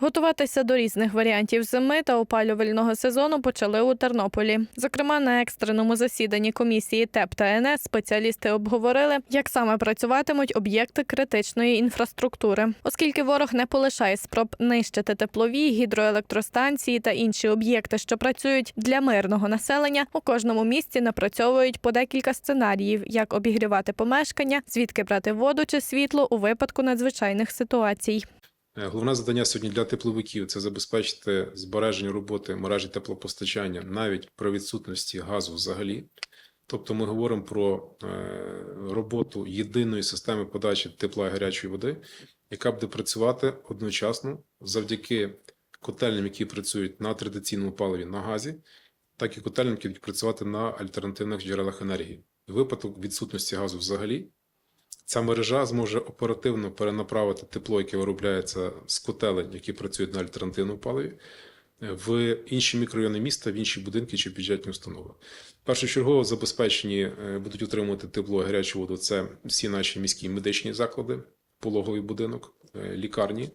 Готуватися до різних варіантів зими та опалювального сезону почали у Тернополі. Зокрема, на екстреному засіданні комісії ТЕП та ЕНЕС спеціалісти обговорили, як саме працюватимуть об'єкти критичної інфраструктури, оскільки ворог не полишає спроб нищити теплові, гідроелектростанції та інші об'єкти, що працюють для мирного населення. У кожному місці напрацьовують по декілька сценаріїв, як обігрівати помешкання, звідки брати воду чи світло у випадку надзвичайних ситуацій. Е, Головне завдання сьогодні для тепловиків це забезпечити збереження роботи мережі теплопостачання навіть при відсутності газу взагалі. Тобто ми говоримо про е, роботу єдиної системи подачі тепла і гарячої води, яка буде працювати одночасно завдяки котельням, які працюють на традиційному паливі на газі, так і котельням, які будуть працювати на альтернативних джерелах енергії. В випадку відсутності газу взагалі Ця мережа зможе оперативно перенаправити тепло, яке виробляється з котелень, які працюють на альтернативному паливі, в інші мікрорайони міста, в інші будинки чи бюджетні установи. Першочергово забезпечені е, будуть отримувати тепло гарячу воду. Це всі наші міські медичні заклади, пологовий будинок, е, лікарні.